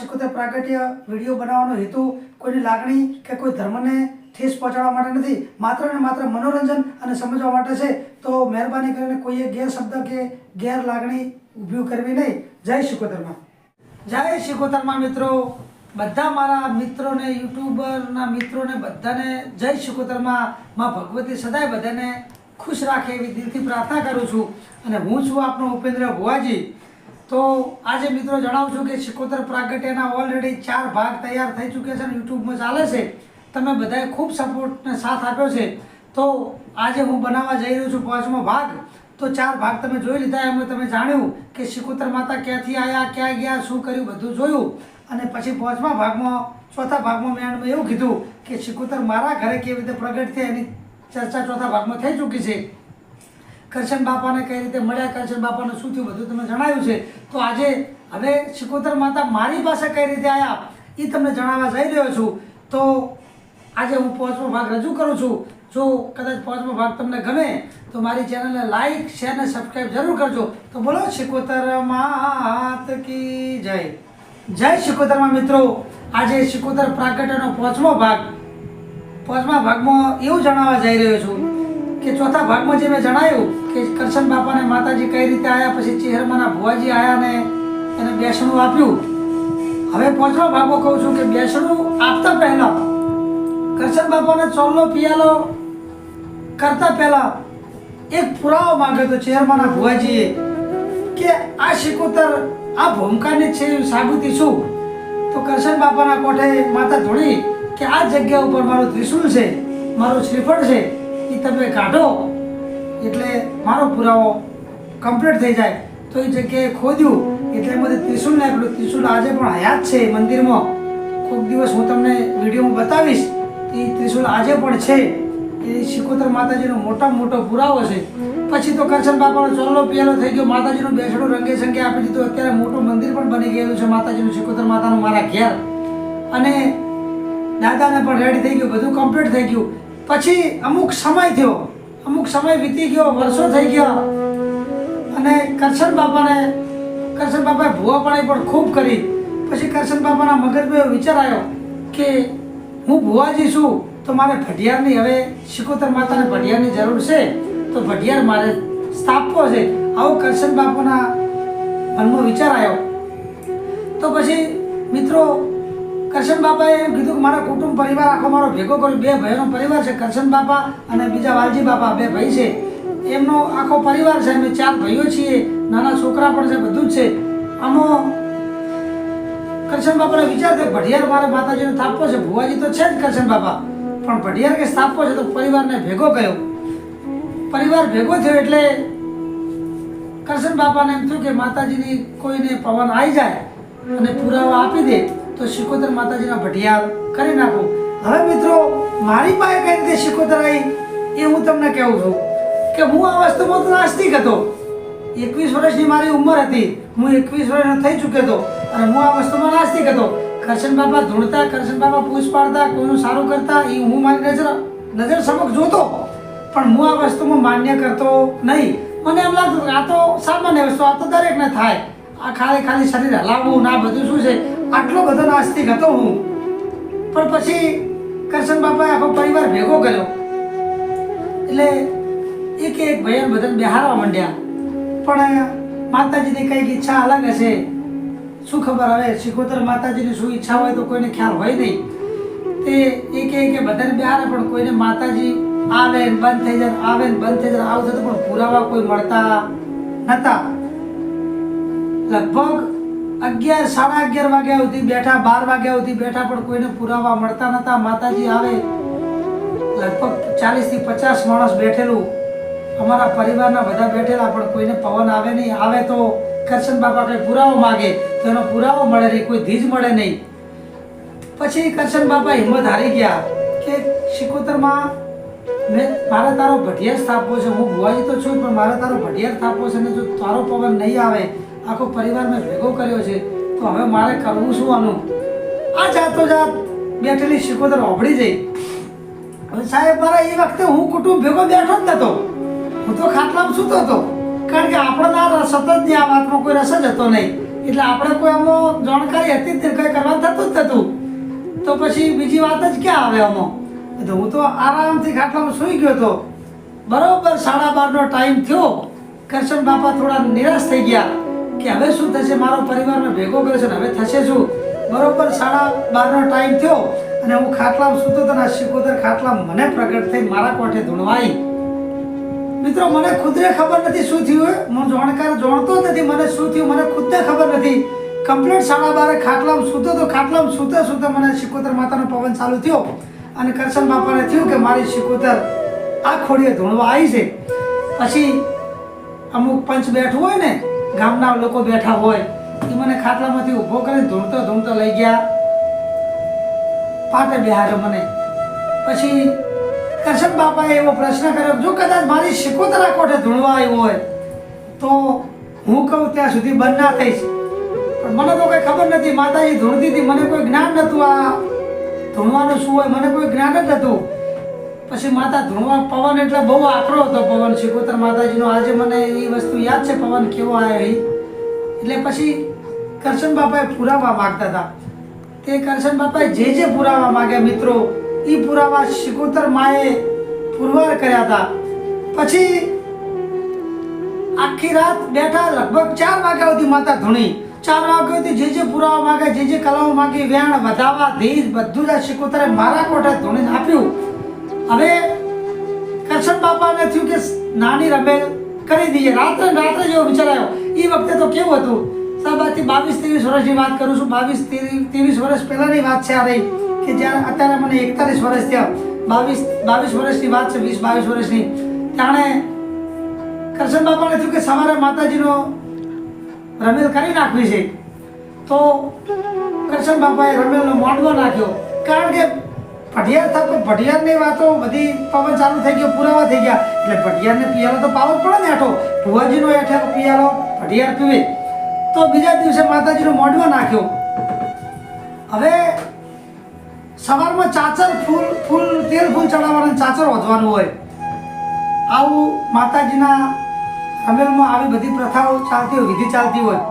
શિકોતર પ્રાગટ્ય વીડિયો બનાવવાનો હેતુ કોઈની લાગણી કે કોઈ ધર્મને ઠેસ પહોંચાડવા માટે નથી, માત્ર ને માત્ર મનોરંજન અને સમજવા માટે છે. તો મહેરબાની કરીને કોઈએ ગેરશબ્દ કે ગેરલાગણી ઊભી કરવી નહીં. જય શિકોતરમાં જય શિકોતરમાં મિત્રો. બધા મારા મિત્રોને, યુટ્યુબરના મિત્રોને બધાને જય શિકોતરમાં માં ભગવતી સદાય બધાને ખુશ રાખે એવી દિલથી પ્રાર્થના કરું છું. અને હું છું આપનો ઉપેન્દ્ર ભુવાજી. તો આજે મિત્રો જણાવું છું કે શિકોતર પ્રાગટ્યના ઓલરેડી ચાર ભાગ તૈયાર થઈ ચૂક્યા છે અને યુટ્યુબમાં ચાલે છે. તમે બધાએ ખૂબ સપોર્ટ ને સાથ આપ્યો છે. તો આજે હું બનાવવા જઈ રહ્યો છું પાંચમો ભાગ. તો ચાર ભાગ તમે જોઈ લીધા, એમાં તમે જાણ્યું કે શિકોતર માતા ક્યાંથી આવ્યા ક્યાં ગયા, શું કર્યું, બધું જોયું. અને પછી પાંચમા ભાગમાં, ચોથા ભાગમાં મેં એન્ડમાં એવું કીધું કે શિકોતર મારા ઘરે કેવી રીતે પ્રગટ થઈ એની ચર્ચા ચોથા ભાગમાં થઈ ચૂકી છે. કરશન બાપાને કઈ રીતે મળ્યા? કરશન બાપાને શું થયું? બધું તમને જણાવ્યું છે. તો આજે હવે શિકોતર માતા મારી પાસે કઈ રીતે આવ્યા એ તમને જણાવવા જઈ રહ્યો છું. તો આજે હું પાંચમો ભાગ રજૂ કરું છું. જો કદાચ પાંચમો ભાગ તમને ગમે, તો મારી ચેનલને લાઈક, શેર અને સબસ્ક્રાઈબ જરૂર કરજો. તો બોલો, શિકોતર માત કી જય. જય શિકોતરમાં મિત્રો. આજે શિકોતર પ્રાગટ્યનો પાંચમો ભાગ. પાંચમા ભાગમાં એવું જણાવવા જઈ રહ્યો છું. કે ચોથા ભાગમાં જે મેં જણાવ્યું કે કરશન બાપાને માતાજી કઈ રીતે આવ્યા પછી ચેહરમાના ભુવાજી આવ્યા ને એને બેસણું આપ્યું. હવે પાંચમા ભાગમાં કહું છું કે બેસણું આપતા પહેલા, કરશન બાપાને ચોલનો પિયાલો કરતા પહેલા એક પુરાવો માંગ્યો હતો ચેહરમાના ભુવાજીએ કે આ શિકોતર, આ ભૂમકાની છે સાબિતી શું? તો કરશન બાપાના કોઠે માતા ધોળી કે આ જગ્યા ઉપર મારું ત્રિશુલ છે, મારું શ્રીફળ છે એ તમે કાઢો. એટલે મારો પુરાવો કમ્પ્લીટ થઈ જાય. તો એ જગ્યાએ ખોદ્યું. એટલે એમાંથી ત્રિશુલ નાખ્યું, ત્રિશુલ આજે પણ હયાત છે મંદિરમાં. કોઈક દિવસ હું તમને વિડીયોમાં બતાવીશ એ ત્રિશુલ આજે પણ છે. એ શિકોતર માતાજીનો મોટા મોટો પુરાવો છે. પછી તો કરશન બાપાનો ચોલ્લો પિયાલો થઈ ગયો. માતાજીનું બેસણું રંગે સંગે આપી દીધું. અત્યારે મોટું મંદિર પણ બની ગયેલું છે માતાજીનું શિકોતર માતાનું, મારા ઘેર. અને દાદાને પણ રેડી થઈ ગયું. બધું કમ્પ્લીટ થઈ ગયું. પછી અમુક સમય થયો. અમુક સમય વીતી ગયો, વર્ષો થઈ ગયા. અને કરશન બાપાને, કરશન બાપાએ ભુવાપણાઈ પણ ખૂબ કરી. પછી કરશન બાપાના મગજમાં એવો વિચાર આવ્યો કે હું ભુવાજી છું, તો મારે ભટિયારની હવે શિકોતર માતાને ભટિયારની જરૂર છે, તો ભટિયાર મારે સ્થાપવો છે. આવો કરશન બાપાના મનમાં વિચાર આવ્યો. તો પછી મિત્રો કરશન બાપાએ એમ કીધું કે મારા કુટુંબ પરિવાર આખો મારો ભેગો કર્યો. બે ભાઈઓનો પરિવાર છે, કરશન બાપા અને બીજા વાલજી બાપા, બે ભાઈ છે. એમનો આખો પરિવાર છે, અમે ચાર ભાઈઓ છીએ, નાના છોકરા પણ છે, બધું જ છે. આમો કરશન બાપાને વિચાર કે ભડિયાર મારે માતાજીનો થાપો છે. ભુવાજી તો છે જ કરશન બાપા. પણ ભઢિયાર કે સ્થાપો છે તો પરિવારને ભેગો કયો? પરિવાર ભેગો થયો એટલે કરશન બાપાને એમ થયું કે માતાજીની કોઈને પવન આવી જાય અને પુરાવા આપી દે. તો શિકોતર માતાજીના ભટિયાર કરી નાખો. હવે મિત્રો, મારી પાસે કઈ રીતે શિકોતર આવી એ હું તમને કહું છું કે હું આ વસ્તુમાં તો નાસ્તિક હતો. એકવીસ વર્ષની મારી ઉંમર હતી. હું એકવીસ વર્ષનો થઈ ચૂક્યો હતો અને હું આ વસ્તુમાં નાસ્તિક હતો. કરશન બાપા ધૂળતા, કરશન બાપા પૂછ પાડતા કોઈનું સારું કરતા, એ હું મારી નજર નજર સમક્ષ જોતો. પણ હું આ વસ્તુમાં માન્ય કરતો નહીં. મને એમ લાગતું આ તો સામાન્ય વસ્તુ, આ તો દરેકને થાય. આ ખાલી ખાલી શરીર હલાવવું ના બધું શું છે? આટલો બધો નાસ્તિક હતો હું. પણ પછી કરશન બાપાએ આખો પરિવાર ભેગો કર્યો. એટલે એક એક ભયન બધાને બેહારવા માંડ્યા. પણ માતાજીની કંઈક ઈચ્છા અલગ હશે. શું ખબર હવે શિકોતર માતાજીની શું ઈચ્છા હોય તો કોઈને ખ્યાલ હોય નહીં. તે એક એક બધાને બેહારે, પણ કોઈને માતાજી આવે ને બંધ થઈ જાય, આવે ને બંધ થઈ જાય, આવું થતું પણ પુરાવા કોઈ મળતા નતા. લગભગ અગિયાર, સાડા અગિયાર વાગ્યા સુધી બેઠા, બાર વાગ્યા સુધી બેઠા પણ કોઈને પુરાવા મળતા નતા. માતાજી આવે, લગભગ ચાલીસથી પચાસ માણસ બેઠેલું. અમારા પરિવારના બધા બેઠેલા પણ કોઈને પવન આવે નહીં. આવે તો કરશન બાપા કંઈ પુરાવો માગે, તો એનો પુરાવો મળે નહીં, કોઈ ધીજ મળે નહીં. પછી કરશન બાપા હિંમત હારી ગયા કે શિકોતરમાં મેં મારે તારો ભટિયાર સ્થાપવો છે. હું ભુવાજી તો છું, પણ મારે તારો ભટિયાર સ્થાપવો છે ને જો તારો પવન નહીં આવે આખો પરિવાર મેં ભેગો કર્યો છે, તો હવે મારે કરવું શું આનું? આ જાતો જાત બેઠેલી શિકોતર ઓભળી જઈ. હવે સાહેબ, મારા એ વખતે હું કુટુંબ ભેગો બેઠો જ નતો. હું તો ખાટલામાં સૂતો હતો. કારણ કે આપણને આ સતત આ વાતનો કોઈ રસ જ હતો નહીં. એટલે આપણે કોઈ આમાં જાણકારી હતી જ કંઈ કરવાનું થતું જ નતું. તો પછી બીજી વાત જ ક્યાં આવે આમાં? તો હું તો આરામથી ખાટલામાં સૂઈ ગયો હતો. બરાબર સાડા બારનો ટાઈમ થયો. કરશન બાપા થોડા નિરાશ થઈ ગયા. કે હવે શું થશે? મારો પરિવારને ભેગો કર્યો છે હવે થશે શું? બરોબર, સાડા બારનો ટાઈમ થયો અને હું ખાટલામાં સૂતો ને આ શિકોતર ખાટલામાં મને પ્રગટ થઈ, મારા કોઠે ધૂણવાઈ. મિત્રો, મને ખુદને ખબર નથી શું થયું. હું જાણકાર જાણતો નથી મને શું થયું. મને ખુદને ખબર નથી. કમ્પ્લીટ સાડા બારે ખાટલામાં સૂતો તો ખાટલામાં સૂતા સૂતા મને સિકોતર માતાનો પવન ચાલુ થયો. અને કરશન બાપાને થયું કે મારી સિકોતર આ ખોડીએ ધૂણવા આવી છે. પછી અમુક પંચ બેઠું હોય ને ગામના લોકો બેઠા હોય, એ મને ખાટલામાંથી ઊભો કરીને ધૂણતો ધૂણતો લઈ ગયા. પાટે બિહાર્યો મને. પછી કરશન બાપાએ એવો પ્રશ્ન કર્યો જો કદાચ મારી શિકોતરા કોઠે ધૂણવા આવ્યો હોય, તો હું કહું ત્યાં સુધી બંધ ના થઈશ. પણ મને તો કંઈ ખબર નથી, માતાજી ધૂણતી હતી મને કોઈ જ્ઞાન નહોતું આ ધૂણવાનું શું હોય, મને કોઈ જ્ઞાન જ નહોતું. પછી માતા ધૂણવા, પવન એટલે બહુ આકરો હતો પવન શિકોતર માતાજીનો. આજે મને એ વસ્તુ યાદ છે, પવન કેવો આવ્યો એ. એટલે પછી કરશન બાપાએ પુરાવા માગતા હતા. તે કરશન બાપાએ જે જે પુરાવા માગ્યા મિત્રો, એ પુરાવા શિકોતર માએ પુરવાર કર્યા હતા. પછી આખી રાત બેઠા લગભગ ચાર વાગ્યા સુધી માતા ધૂણી. ચાર વાગ્યા સુધી જે જે પુરાવા માગે જે જે કલાઓ માગે વેણ વધાવા ધીજ બધું જ શિકોતરે મારા કોઠે ધૂણીને આપ્યું. હવે કરશન બાપાને થયું કે નાની રમેલ કરી દઈએ. રાત્રે રાત્રે જેવો વિચાર આવ્યો. એ વખતે તો કેવું હતું? સાહેબ બાવીસ ત્રેવીસ વર્ષની વાત કરું છું. બાવીસ ત્રેવીસ વર્ષ પહેલાંની વાત છે આ રહી કે જ્યારે અત્યારે મને એકતાલીસ વર્ષ થયા. બાવીસ બાવીસ વર્ષની વાત છે, વીસ, બાવીસ વર્ષની. ત્યારે કરશન બાપાને થયું કે સવારે માતાજીનો રમેલ કરી નાખવી છે. તો કરશન બાપાએ રમેલનો મોંડવો નાખ્યો. કારણ કે ભટિયાર થાય તો ભટિયારની વાતો બધી પવન ચાલુ થઈ ગયો, પુરાવા થઈ ગયા. એટલે ભટિયારને પિયાલો તો પાવો જ પડે ને આઠો ભુવાજીનો હેઠે પિયાલો ભટિયાર પીવે. તો બીજા દિવસે માતાજીનો મોઢવા નાખ્યો. હવે સવારમાં ચાચર ફૂલ ફૂલ, તેલ ફૂલ ચડાવવાનું ચાચર વધવાનું હોય. આવું માતાજીના રમેલમાં આવી બધી પ્રથાઓ ચાલતી હોય, વિધિ ચાલતી હોય.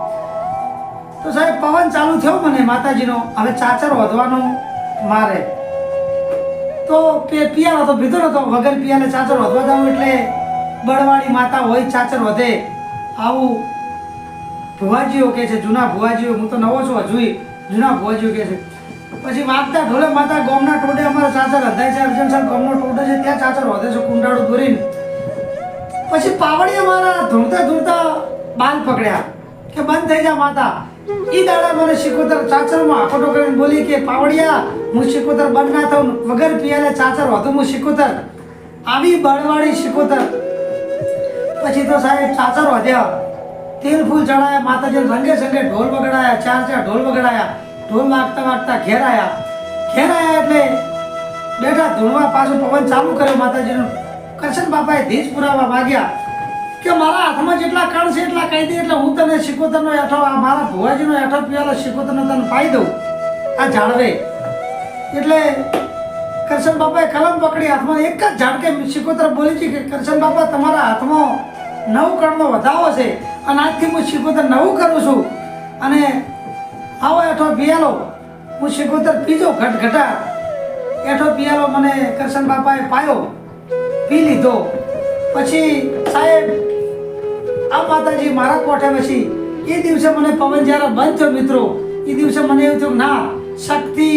તો સાહેબ, પવન ચાલુ થયો મને માતાજીનો. હવે ચાચર વધવાનું મારે. તો પિયા હતો ભીધો નતો, વગર પિયાલે ચાચર વધવા જાવ એટલે બળવાળી માતા હોય ચાચર વધે. આવું ભુવાજીઓ કહે છે, જૂના ભુવાજીઓ, હું તો નવો છું હજુય, જૂના ભુવાજીઓ કહે છે. પછી વાગતા ઢોલે માતા ગોમના ટોડે અમારા ચાચર હદાય છે અર્જન સાહેબ ગોમનો ટોડે છે, ત્યાં ચાચર વધે છે, કુંડાળું દોરીને. પછી પાવડી અમારા ધૂળતા ધૂળતા બાલ પકડ્યા, કે બંધ થઈ જા માતા. ઈ દાડા મને શિકોતર ચાચરમાં આકોટો કરીને બોલી કે, પાવડિયા, હું શિકોતર બંધ થઉં, વગર પિયાલે ચાચર હતો હું શિકોતર આવી બળવાળી શિકોતર પછી તો સાહેબ ચાચર વધ્યા. તેલ ફૂલ ચડાયા, માતાજીને રંગે સંગે ઢોલ વગડાયા, ચાર ચાર ઢોલ વગડાયા, ઢોલ વાગતા વાગતા ઘેર આયા. ઘેર આયા એટલે બેઠા ધૂણવા પાછું પવન ચાલુ કર્યો માતાજીનું. કરશન બાપાએ ધીજ પુરાવા માગ્યા. કે મારા હાથમાં જેટલા કણ છે એટલા કહી દે એટલે હું તને શિકોતરનો હેઠો આ મારા ભુવાજીનો હેઠો પીવાલો શિકોતરનો તને પાઈ દઉં. આ જાળવે એટલે કરશન બાપાએ કલમ પકડી હાથમાં, એક જ ઝાડકે શિકોતર બોલી છે કે કરશન બાપા, તમારા હાથમાં નવ કણનો વધાવો છે અને આજથી હું શિકોતર નવું કરું છું. અને આવો હેઠો પિયાલો હું શિકોતર પીજો ઘટઘટા. એઠો પિયાલો મને કરશન બાપાએ પાયો. પી લીધો. પછી સાહેબ, આ માતાજી મારા કોઠામાં પછી એ દિવસે મને પવન જ્યારે બંધ થયો મિત્રો, એ દિવસે મને એવું થયું ના, શક્તિ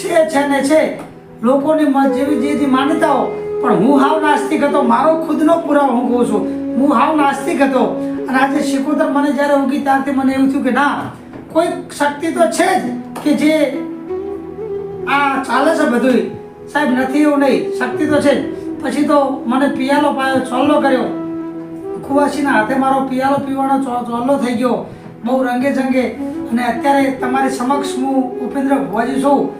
છે છે ને છે. લોકોની જેવી જેવી માન્યતાઓ, પણ હું હાવ નાસ્તિક હતો. મારો ખુદનો પુરાવો હું કહું છું. હું હાવ નાસ્તિક હતો. અને આજે શિકોતર મને જ્યારે ઉગી ત્યારથી મને એવું થયું કે ના, કોઈ શક્તિ તો છે જ કે જે આ ચાલે છે બધુંય. સાહેબ, નથી એવું નહીં. શક્તિ તો છે જ. પછી તો મને પિયાલો પાયો ચોલ્લો કર્યો. કુવાસીના હાથે મારો પિયાલો પીવાનો ચોલ્લો થઈ ગયો. બહુ રંગે જંગે. અને અત્યારે તમારી સમક્ષ હું ઉપેન્દ્ર ભુવાજી છું.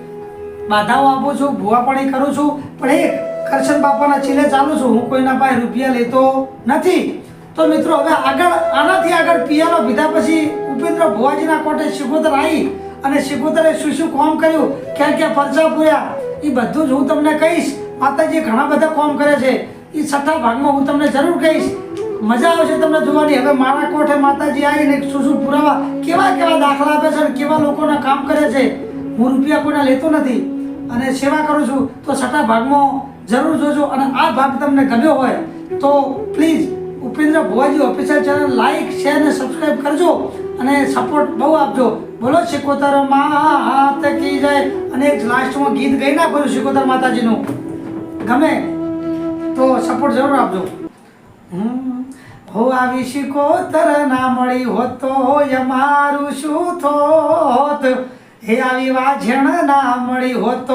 બાધાઓ આપું છું, ભુવાપણી કરું છું. પણ એક કરશન બાપાના ચીલે ચાલું છું. હું કોઈના પાસે રૂપિયા લેતો નથી. તો મિત્રો, હવે આગળ આનાથી આગળ પિયાનો પીધા પછી ઉપેન્દ્ર ભુવાજીના કોટે શિકોતર આવી અને શિકોતરે શું શું કામ કર્યું? ક્યાં ક્યાં પરચા પૂર્યા? એ બધું જ હું તમને કહીશ. માતાજી ઘણા બધા કોમ કરે છે. એ છઠ્ઠા ભાગમાં હું તમને જરૂર કહીશ. મજા આવશે તમને જોવાની. હવે મારા કોઠે માતાજી આવીને શું શું પુરાવા, કેવા કેવા દાખલા આપે છે અને કેવા લોકોના કામ કરે છે, હું રૂપિયા કોઈના લેતો નથી. અને સેવા કરું છું, તો છઠ્ઠા ભાગમાં જરૂર જોજો અને આ ભાગ તમને ગમ્યો હોય, તો please Upendra Bhuvaji official channel like, share અને સબસ્ક્રાઈબ કરજો અને સપોર્ટ બહુ આપજો. બોલો શિકોતર માત કી જાય. અને એક લાસ્ટમાં ગીત ગઈ નાખો શિકોતર માતાજીનું. ગમે તો સપોર્ટ જરૂર આપજો. હો આવી શિકોતર ના મળી હોત તો મારું શું થોત? હે આવી વાઝણ ના મળી હોત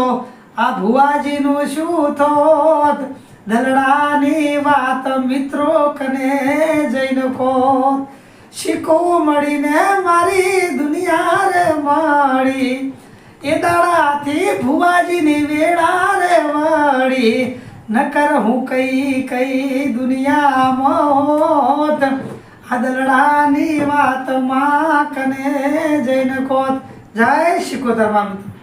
આ ભુવાજીનું શું થોત? દલડાની વાત મિત્રો કને જઈને કોત શીખો મળીને મારી દુનિયા રે માળી. એ દાડાથી ભુવાજીની વેળા રે વાળી. નકર હું કઈ કઈ દુનિયા મોત આ દલડાની વાતમાં કને જઈને કોત જય શિકોતરમાં મિત્રો